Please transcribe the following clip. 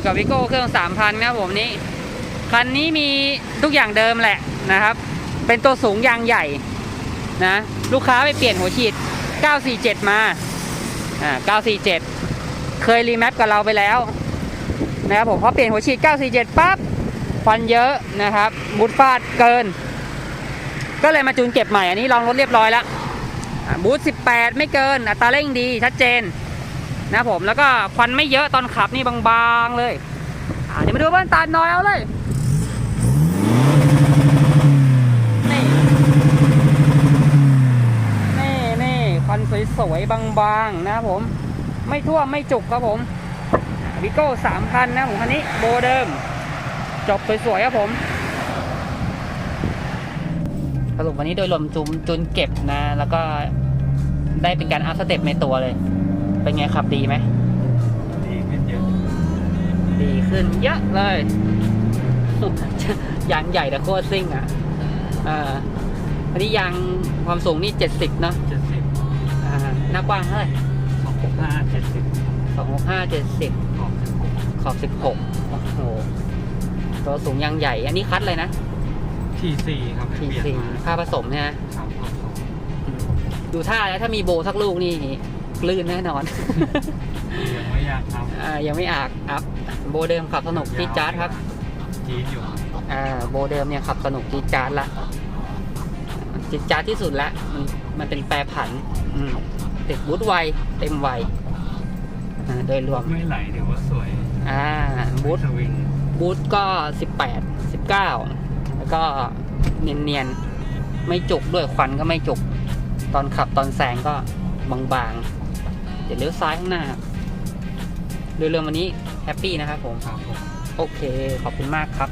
อยู่กับวิโก้เครื่อง 3,000นะครับผมนี่คันนี้มีทุกอย่างเดิมแหละนะครับ เป็นตัวสูงยางใหญ่นะลูกค้าไปเปลี่ยนหัวฉีด 947 มาอ่า947 เคยรีแมปกับเราไปแล้วนะครับผมพอเปลี่ยนหัวฉีด 947 ปั๊บควันเยอะนะครับบูทฟาดเกิน ก็เลยมาจูนเก็บใหม่อันนี้ลองรถเรียบร้อยแล้วบูท18 ไม่เกินอัตราเร่งดีชัดเจน นะผมแล้วก็ควันไม่เยอะตอนขับนี่บางๆเลยอ่าเดี๋ยวมาดูบ้านตาลน้อยเอาเลยนี่นี่นี่ควันสวยๆบางๆนะครับผม ไม่ท่วมไม่จุกครับผมวิโก้สามพันนะผมคันนี้โบเดิม จบสวยๆครับผมสรุปวันนี้โดยรวมจุมจุนเก็บนะ แล้วก็ได้เป็นการอัพสเต็ปในตัวเลย เป็นไงขับดีไหม ดีขึ้นเยอะดีขึ้นเยอะเลย ยางใหญ่แต่โคตรซิ่งอะอ่าอันนี้ยางความสูงนี่เจ็ดสิบเนอะเจ็ดสิบอ่าหน้ากว้างเท่าไหร่สองหกห้าเจ็ดสิบสองหกห้าเจ็ดสิบออกสิบหกขอบสิบหกโอ้โหตัวสูงยางใหญ่ อันนี้คัดเลยนะทีสี่ครับทีเปลี่ยนสี่มาค่าผสมเนี่ยนะสามพันสองอืมดูท่าแล้วถ้ามีโบสักลูกนี่ ลื่นแน่นอน ยังไม่อยากทอ่ายังไม่อากอัพโบเดิมขับสนุกำที่จาร์ดครับจี๊ดอยู่อ่าโบเดิมเนี่ยขับสนุกจี๊ดจาร์ดละจี๊ดจาร์ดที่สุดละมันมันเป็นแปรผันอืมติดบูทไวเต็มไวอ่าโดยรวมไม่ไหลถือว่าสวยอ่าบูทสวิงบูทก็18 19แล้วก็เนียนๆไม่จุกด้วยควันก็ไม่จุก ตอนขับตอนแซงก็บางๆเดี๋ยวเลี้ยวซ้ายข้างหน้าโดยรวมวันนี้แฮปปี้นะครับผมครับผมโอเค ขอบคุณมากครับ